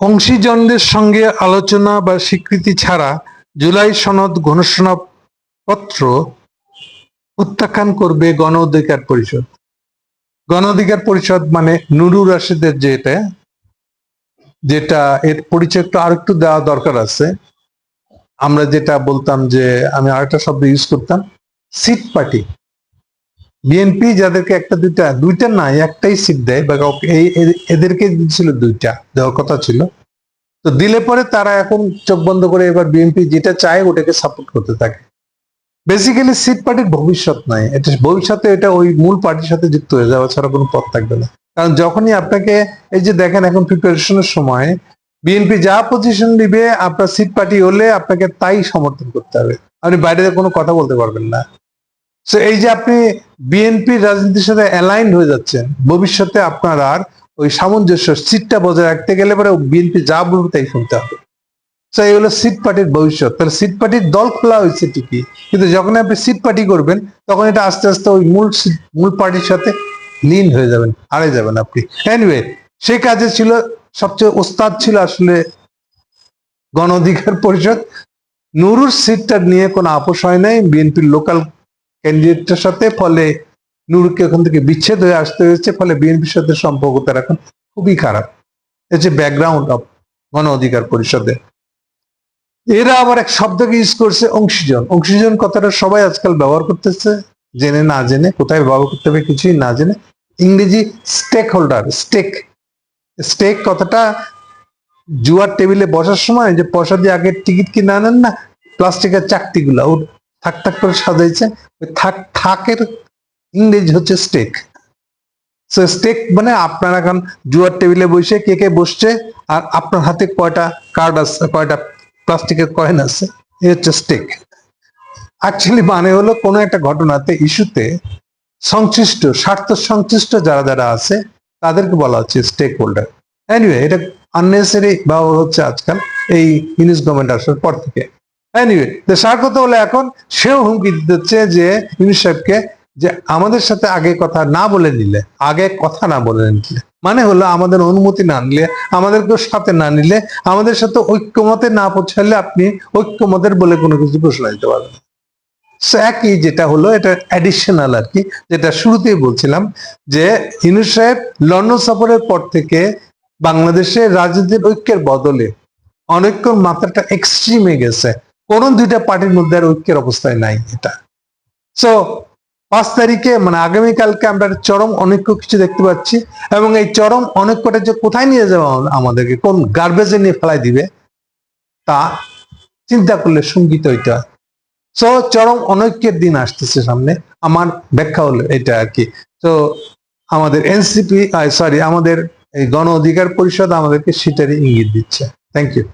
অংশীজনদের সঙ্গে আলোচনা বা স্বীকৃতি ছাড়া জুলাই সনদ ঘোষণাপত্র প্রত্যাখ্যান করবে গণ অধিকার পরিষদ। গণ অধিকার পরিষদ মানে নুরুর রাশিদের যেটা যেটা এর পরিচয় আর একটু দেওয়া দরকার আছে। আমরা যেটা বলতাম যে, আমি আরেকটা শব্দ ইউজ করতাম, সিট পার্টি। বিএনপি যাদেরকে একটা, দুইটা দুইটা নাই একটাই সিট দেয়, বা এই এদেরকে দিয়েছিল দুইটা, দেওয়ার কথা ছিল। তো দিলে পরে তারা এখন চোখ বন্ধ করে এবার বিএনপি যেটা চায় ওটাকে সাপোর্ট করতে থাকে। বেসিক্যালি সিট পার্টির ভবিষ্যৎ নাই। এটা ভবিষ্যতে এটা ওই মূল পার্টির সাথে যুক্ত হয়ে যাওয়া ছাড়া কোনো পথ থাকবে না। কারণ যখনই আপনাকে, এই যে দেখেন এখন প্রিপারেশনের সময় বিএনপি যা পজিশন দিবে আপনার সিট পার্টি হলে আপনাকে তাই সমর্থন করতে হবে। আপনি বাইরে কোনো কথা বলতে পারবেন না। তো এই যে আপনি বিএনপি রাজনীতির সাথে অ্যালাইন হয়ে যাচ্ছেন, ভবিষ্যতে আপনার আর ওই সামঞ্জস্য সিটটা বজায় রাখতে গেলে পরে বিএনপি যা বলবে তাই শুনতে হবে। তো এই হলো সিট পার্টির ভবিষ্যৎ। তাহলে সিট পার্টির দল খোলা হয়েছে ঠিকই, কিন্তু যখন আপনি সিট পার্টি করবেন, তখন এটা আস্তে আস্তে ওই মূল মূল পার্টির সাথে লীন হয়ে যাবেন হারে যাবেন আপনি। এনিওয়ে সেই কাজে ছিল, সবচেয়ে ওস্তাদ ছিল আসলে গণ অধিকার পরিষদ। নুরুর সিটটা নিয়ে কোনো আপোষ হয় নাই বিএনপির লোকাল ক্যান্ডিডেটের সাথে, ফলে নুরুকে ওখান থেকে বিচ্ছেদ হয়ে আসতে হয়েছে, ফলে বিএনপির সাথে সম্পর্ক তার এখন খুবই খারাপ। হচ্ছে ব্যাকগ্রাউন্ড অফ গণ অধিকার পরিষদে। এরা আবার এক শব্দকে ইউজ করছে অংশীজন অংশীজন কথাটা সবাই আজকাল ব্যবহার করতেছে, জেনে না জেনে, কোথায় ব্যবহার করতে হবে কিছুই না জেনে। ইংরেজি স্টেক হোল্ডার স্টেক স্টেক কথাটা জুয়ার টেবিলে বসার সময় যে পয়সা দিয়ে আগে টিকিট কিনে আনেন না প্লাস্টিকের চাকতি গুলা ও থাক থাক করে সাজাইছে। ওই থাক থাকের ইংরেজি হচ্ছে স্টেক সো স্টেক মানে আপনার এখন জুয়ার টেবিলে বসে কে কে বসছে আর আপনার হাতে কয়টা কার্ড আছে, কয়টা প্লাস্টিকের কয়েন আছে এই হচ্ছে স্টেক অ্যাকচুয়ালি মানে হলো কোনো একটা ঘটনাতে ইস্যুতে সংশ্লিষ্ট, স্বার্থ সংশ্লিষ্ট যারা যারা আছে, তাদেরকে বলা হচ্ছে স্টেক হোল্ডার এনিওয়ে এটা আননেসারি ব্যবহার হচ্ছে আজকাল এই ইউনিস গভর্নমেন্ট আসার পর থেকে। এনিওয়ে সার হলো এখন, সেও হুমকি দিচ্ছে যে ইউনিস সাহেবকে যে আমাদের সাথে আগে কথা না বলে নিলে আগে কথা না বলে নিলে মানে হলো আমাদের অনুমতি না নিলে, আমাদেরকে সাথে না নিলে, আমাদের সাথে ঐক্যমতে না পৌঁছালে আপনি ঐক্যমতের বলে কোনো কিছু ঘোষণা দিতে পারবেন একই যেটা হলো, এটা অ্যাডিশনাল আর কি, যেটা শুরুতেই বলছিলাম যে ইউনুস সাহেব লন্ডন সফরের পর থেকে বাংলাদেশে রাজনীতির ঐক্যের বদলে অনৈক্যর মাত্রাটা এক্সট্রিমে গেছে। কোন দুইটা পার্টির মধ্যে আর ঐক্যের অবস্থায় নাই এটা। সো পাঁচ তারিখে মানে আগামীকালকে আমরা চরম অনৈক্য কিছু দেখতে পাচ্ছি এবং এই চরম অনৈক্যটা যে কোথায় নিয়ে যাওয়া আমাদেরকে, কোন গার্বেজে নিয়ে ফেলাই দিবে, তা চিন্তা করলে সংগীত ওইটা। সো চরম অনৈক্যের দিন আসতেছে সামনে। আমার ব্যাখ্যা হলো এটা আর কি। তো আমাদের এনসিপি সরি আমাদের এই গণ অধিকার পরিষদ আমাদেরকে সেটারই ইঙ্গিত দিচ্ছে। Thank you